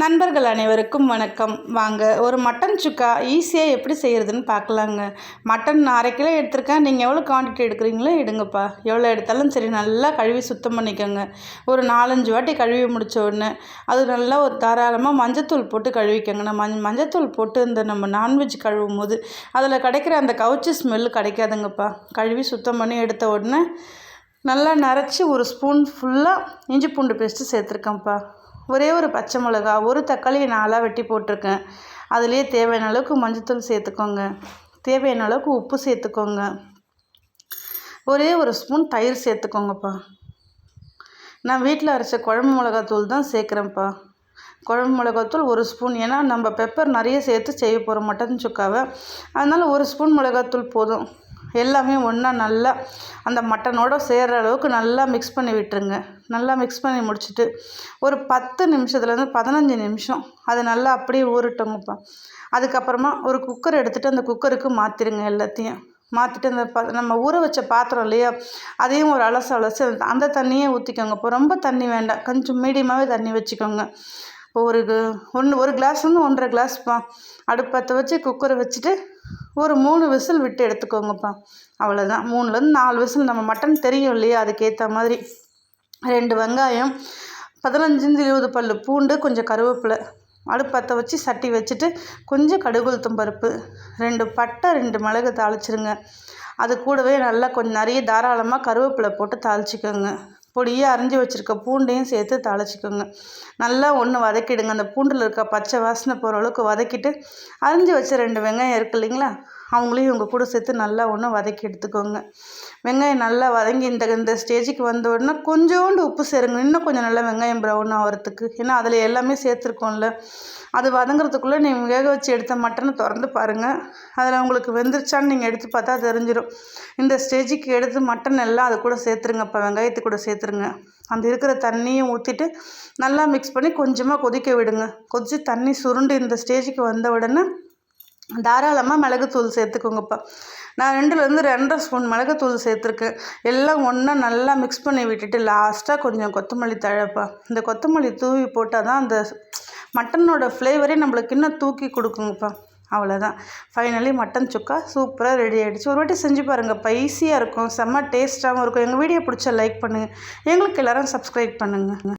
நண்பர்கள் அனைவருக்கும் வணக்கம். வாங்க ஒரு மட்டன் சுக்கா ஈஸியாக எப்படி செய்கிறதுன்னு பார்க்கலாங்க. மட்டன் அரை கிலோ எடுத்திருக்கேன். நீங்கள் எவ்வளோ குவான்டிட்டி எடுக்கிறீங்களோ எடுங்கப்பா. எவ்வளோ எடுத்தாலும் சரி நல்லா கழுவி சுத்தம் பண்ணிக்கோங்க. ஒரு நாலஞ்சு வாட்டி கழுவி முடித்த உடனே அது நல்லா ஒரு தாராளமாக மஞ்சத்தூள் போட்டு கழுவிக்கோங்க. நம்ம மஞ்ச மஞ்சத்தூள் போட்டு இந்த நம்ம நான்வெஜ் கழுவும் போது அதில் கிடைக்கிற அந்த கவுச்சி ஸ்மெல்லு கிடைக்காதுங்கப்பா. கழுவி சுத்தம் பண்ணி எடுத்த உடனே நல்லா நரைச்சி ஒரு ஸ்பூன் ஃபுல்லாக இஞ்சி பூண்டு பேஸ்ட்டு சேர்த்துருக்கேன்ப்பா. ஒரே ஒரு பச்சை மிளகா ஒரு தக்காளியை நாலாக வெட்டி போட்டிருக்கேன். அதுலேயே தேவையான அளவுக்கு மஞ்சத்தூள் சேர்த்துக்கோங்க. தேவையான அளவுக்கு உப்பு சேர்த்துக்கோங்க. ஒரே ஒரு ஸ்பூன் தயிர் சேர்த்துக்கோங்கப்பா. நான் வீட்டில் அரைச்ச குழம்பு மிளகாத்தூள் தான் சேர்க்குறேன்ப்பா. குழம்பு மிளகாத்தூள் ஒரு ஸ்பூன். ஏன்னா நம்ம பெப்பர் நிறைய சேர்த்து செய்ய போகிறோம் மட்டன் சுக்காவை அதனால் ஒரு ஸ்பூன் மிளகாத்தூள் போதும். எல்லாமே ஒன்றா நல்லா அந்த மட்டனோடு சேர்கிற அளவுக்கு நல்லா மிக்ஸ் பண்ணி விட்டுருங்க. நல்லா மிக்ஸ் பண்ணி முடிச்சுட்டு ஒரு பத்து நிமிஷத்துலேருந்து பதினஞ்சு நிமிஷம் அது நல்லா அப்படியே ஊறட்டுங்கப்பா. அதுக்கப்புறமா ஒரு குக்கர் எடுத்துகிட்டு அந்த குக்கருக்கு மாற்றிடுங்க எல்லாத்தையும். மாற்றிட்டு அந்த ப நம்ம ஊற வச்ச பாத்திரம் இல்லையா அதையும் ஒரு அலசு அலசி அந்த தண்ணியே ஊற்றிக்கோங்க இப்போ ரொம்ப தண்ணி வேண்டாம். கொஞ்சம் மீடியமாகவே தண்ணி வச்சுக்கோங்க. இப்போ ஒரு ஒன்று ஒரு கிளாஸ் வந்து ஒன்றரை கிளாஸ்ப்பா அடுப்பத்தை வச்சு குக்கரை வச்சுட்டு ஒரு மூணு விசில் விட்டு எடுத்துக்கோங்கப்பா. அவ்வளோதான் மூணுலேருந்து நாலு விசில் நம்ம மட்டன் தெரியும் இல்லையா? அதுக்கேற்ற மாதிரி. ரெண்டு வெங்காயம் பதினஞ்சுலேருந்து இருபது பல் பூண்டு கொஞ்சம் கருவேப்பிலை. அடுப்பத்தை வச்சு சட்டி வச்சுட்டு கொஞ்சம் கடுகுளுத்தும் பருப்பு. ரெண்டு பட்டை ரெண்டு மிளகு தாளிச்சிருங்க. அது கூடவே நல்லா கொஞ்சம் நிறைய தாராளமாக கருவேப்பிலை போட்டு தாளிச்சிக்கோங்க. பொடியாக அரிஞ்சு வச்சுருக்க பூண்டையும் சேர்த்து தாளிச்சிக்கோங்க. நல்லா ஒன்று வதக்கிடுங்க. அந்த பூண்டில் இருக்க பச்சை வாசனை போகிற அளவுக்கு வதக்கிட்டு அரிஞ்சு வச்ச ரெண்டு வெங்காயம் இருக்குது இல்லைங்களா? அவங்களையும் உங்கள் கூட சேர்த்து நல்லா ஒன்று வதக்கி எடுத்துக்கோங்க. வெங்காயம் நல்லா வதங்கி இந்த இந்த ஸ்டேஜுக்கு வந்த உடனே கொஞ்சோண்டு உப்பு சேருங்க. இன்னும் கொஞ்சம் நல்லா வெங்காயம் ப்ரௌன் ஆகிறதுக்கு. ஏன்னா அதில் எல்லாமே சேர்த்துருக்கோம்ல. அது வதங்குறதுக்குள்ளே நீங்கள் வேக வச்சு எடுத்த மட்டனை திறந்து பாருங்கள் அதில் உங்களுக்கு வெந்துருச்சான்னு நீங்கள் எடுத்து பார்த்தா தெரிஞ்சிடும் இந்த ஸ்டேஜுக்கு எடுத்து மட்டன் எல்லாம் அது கூட சேர்த்துருங்கப்பா வெங்காயத்து கூட சேர்த்துருங்க. அந்த இருக்கிற தண்ணியும் ஊற்றிட்டு நல்லா மிக்ஸ் பண்ணி கொஞ்சமாக கொதிக்க விடுங்க. கொதித்து தண்ணி சுருண்டு இந்த ஸ்டேஜுக்கு வந்த உடனே தாராளமாக மிளகுத்தூள் சேர்த்துக்கோங்கப்பா. நான் ரெண்டுலேருந்து ரெண்டரை ஸ்பூன் மிளகுத்தூள் சேர்த்துருக்கேன். எல்லாம் ஒன்றா நல்லா மிக்ஸ் பண்ணி விட்டுட்டு லாஸ்ட்டாக கொஞ்சம் கொத்தமல்லி தழைப்பா. இந்த கொத்தமல்லி தூவி போட்டால் தான் அந்த மட்டனோட ஃப்ளேவரே நம்மளுக்கு இன்னும் தூக்கி கொடுக்குங்கப்பா. அவ்வளோதான் ஃபைனலி மட்டன் சுக்கா சூப்பராக ரெடி ஆகிடுச்சு ஒரு வாட்டி செஞ்சு பாருங்கள் ஸ்பைஸியாக இருக்கும். செம்ம டேஸ்ட்டாகவும் இருக்கும். எங்கள் வீடியோ பிடிச்சா லைக் பண்ணுங்கள் எங்களுக்கு எல்லோரும் சப்ஸ்கிரைப் பண்ணுங்கள்